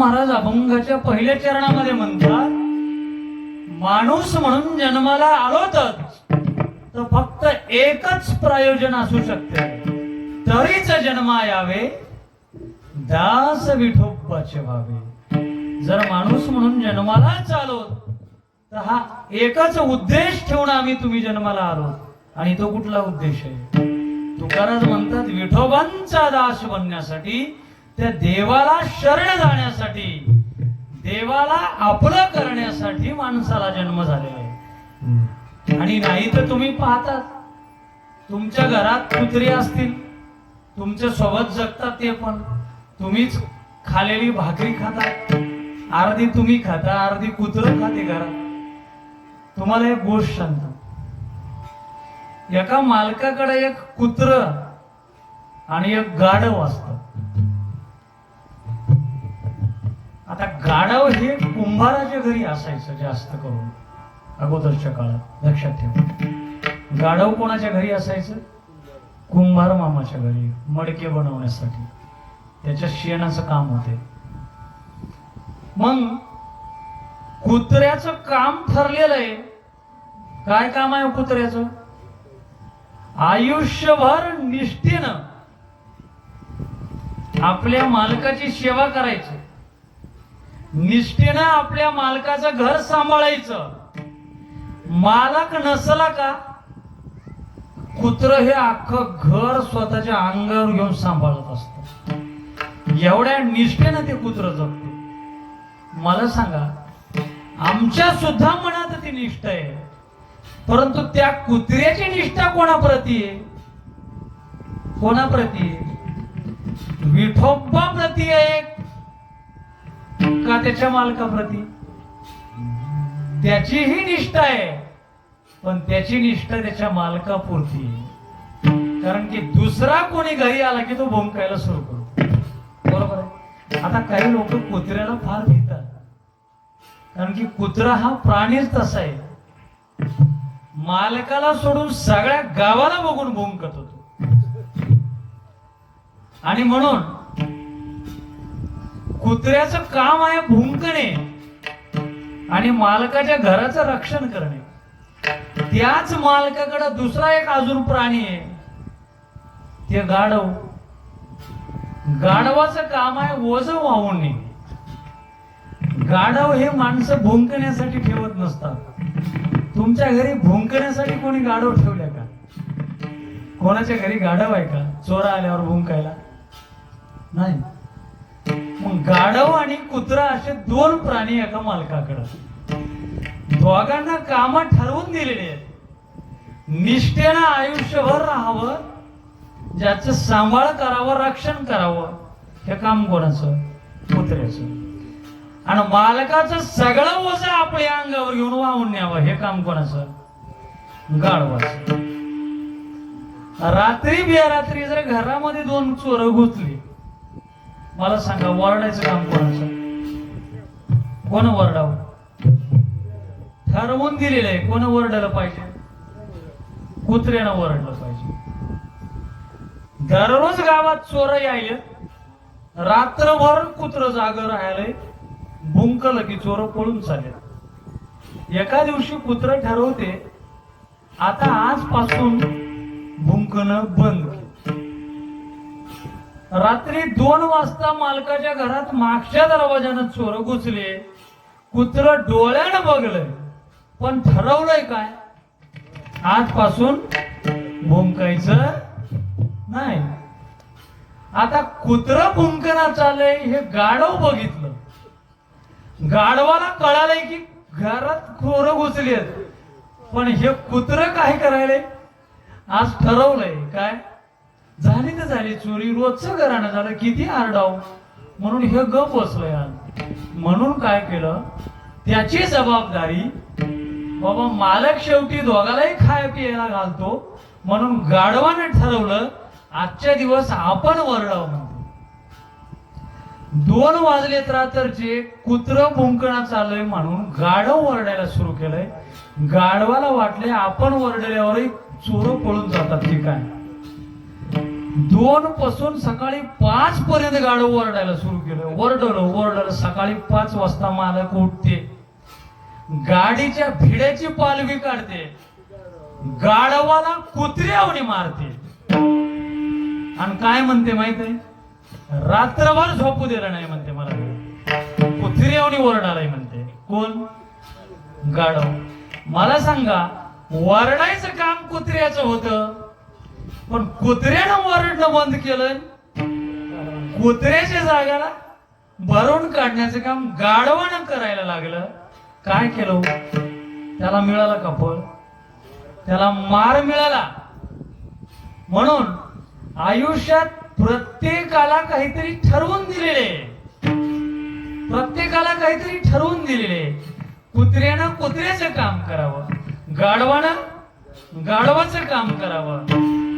महाराज अभंगाच्या पहिल्या चरणामध्ये म्हणतात माणूस म्हणून जन्माला आलोतच तर फक्त एकच प्रयोजन असू शकते. तरीच जन्मा यावे दास विठोबाचे व्हावे. जर माणूस म्हणून जन्मालाच आलो तर हा एकच उद्देश ठेवून आम्ही तुम्ही जन्माला आलो. आणि तो कुठला उद्देश आहे? तुकाराज म्हणतात विठोबांचा दास बनण्यासाठी त्या देवाला शरण जाण्यासाठी देवाला आपलं करण्यासाठी माणसाला जन्म झालेला आहे. आणि नाही तर तुम्ही पाहतात तुमच्या घरात कुत्रे असतील तुमच्यासोबत जगतात ते पण. तुम्हीच खालेली भाकरी खाता अर्धी तुम्ही खाता अर्धी कुत्र खाते घरात. तुम्हाला एक गोष्ट सांगतो. एका मालकाकडे एक कुत्र आणि एक गाढव असत. आता गाढव हे कुंभाराच्या घरी असायचं जास्त करून. अगोदरच्या काळात. लक्षात ठेवा. गाढव कोणाच्या घरी असायचं? कुंभार मामाच्या घरी मडके बनवण्यासाठी. त्याच्या शेणाचं काम होते. मग कुत्र्याचं काम ठरलेलं आहे. काय काम आहे हो कुत्र्याचं? आयुष्यभर निष्ठेनं आपल्या मालकाची सेवा करायची. निष्ठेनं आपल्या मालकाचं घर सांभाळायचं. मालक नसला का कुत्र हे अख्खं घर स्वतःच्या अंगावर घेऊन सांभाळत असत. एवढ्या निष्ठेनं ते कुत्र जगते. मला सांगा आमच्या सुद्धा मनात ती निष्ठा आहे. परंतु त्या कुत्र्याची निष्ठा कोणाप्रती आहे? कोणाप्रती आहे? विठोबा प्रती आहे का त्याच्या मालकाप्रती? त्याचीही निष्ठा आहे. पण त्याची निष्ठा त्याच्या मालकापुरती कारण की दुसरा कोणी घरी आला की तो भोंकायला सुरू करतो. बरोबर आहे? आता काही लोक कुत्र्याला फार भीतात. कारण की कुत्रा हा प्राणीच तसा आहे. मालकाला सोडून सगळ्या गावाला बघून भोंकत होतो. आणि म्हणून कुत्र्याचं काम आहे भुंकणे आणि मालकाच्या घराचं रक्षण करणे. त्याच मालकाकडे दुसरा एक अजून प्राणी आहे. ते गाढव. गाढवाचं काम आहे ओझ वाहून गाढव हे माणसं भुंकण्यासाठी ठेवत नसतात. तुमच्या घरी भुंकण्यासाठी कोणी गाढव ठेवल्या का? कोणाच्या घरी गाढव आहे का? चोरा आल्यावर भुंकायला? नाही. गाढव आणि कुत्रा असे दोन प्राणी एका मालकाकडे. दोघांना काम ठरवून दिलेली आहेत. निष्ठेनं आयुष्यभर राहावं ज्याचं सांभाळ करावं रक्षण करावं हे काम कोणाचं? कुत्र्याचं. आणि मालकाचं सगळं ओझं आपल्या अंगावर घेऊन वाहून न्यावं हे काम कोणाचं? गाढवाचं. रात्री बेरात्री जर घरामध्ये दोन चोर घुसली मला सांगा वरडायचं काम कोणाचं? कोण वरडाव? ठरवून दिलेलं आहे कोण वरडायला पाहिजे? कुत्र्यानं वरडलं पाहिजे. दररोज गावात चोर यायले रात्रभर कुत्र जाग राहिले भुंकलं की चोर पळून चालले. एका दिवशी कुत्र ठरवते आता आजपासून भुंकणं बंद रात्री दोन वाजता मालकाच्या घरात मागच्या दरवाजानं चोर घुसले. कुत्र डोळ्यानं बघलंय पण ठरवलंय काय? आजपासून भुंकायचं नाही. आता कुत्र भुंकना चाललंय हे गाढव बघितलं. गाढवाला कळालंय की घरात खोर घुसली पण हे कुत्र काय करायले? आज ठरवलंय. काय? झाली तर झाली चोरी रोजचं घराणं झालं किती आरडाव म्हणून हे गप बसलो यार म्हणून काय केलं? त्याची जबाबदारी बाबा मालक शेवटी दोघालाही खाय पियाला घालतो. म्हणून गाढवाने ठरवलं आजच्या दिवस आपण वरडाव म्हणतो. दोन वाजलेत रात्रचे कुत्र भुंकणा चाललंय म्हणून गाढव वरडायला सुरू केलंय. गाढवाला वाटले आपण वरडल्यावरही चोर पळून जातात ते काय दोन पासून सकाळी पाच पर्यंत गाडं ओरडायला सुरू केलं. ओरडलं ओरडलं. सकाळी पाच वाजता मालक उठते. गाडीच्या भिड्याची पालवी काढते. गाडवाला कुत्र्यावणी मारते. आणि काय म्हणते माहीत आहे? रात्रभर झोपू दिलं नाही म्हणते मला. कुत्र्यावणी ओरडालाय म्हणते. कोण? गाडव मला सांगा वरडायचं काम कुत्र्याचं होतं? पण कुत्र्यानं वरडणं बंद केलं कुत्र्याच्या जाग्याला भरून काढण्याचं काम गाढवानं करायला लागलं. काय केलं? त्याला मिळाला कपल त्याला मार मिळाला. म्हणून आयुष्यात प्रत्येकाला काहीतरी ठरवून दिलेले प्रत्येकाला काहीतरी ठरवून दिलेले कुत्र्यानं कुत्र्याचं काम करावं. गाढवानं गाढवाचं काम करावं.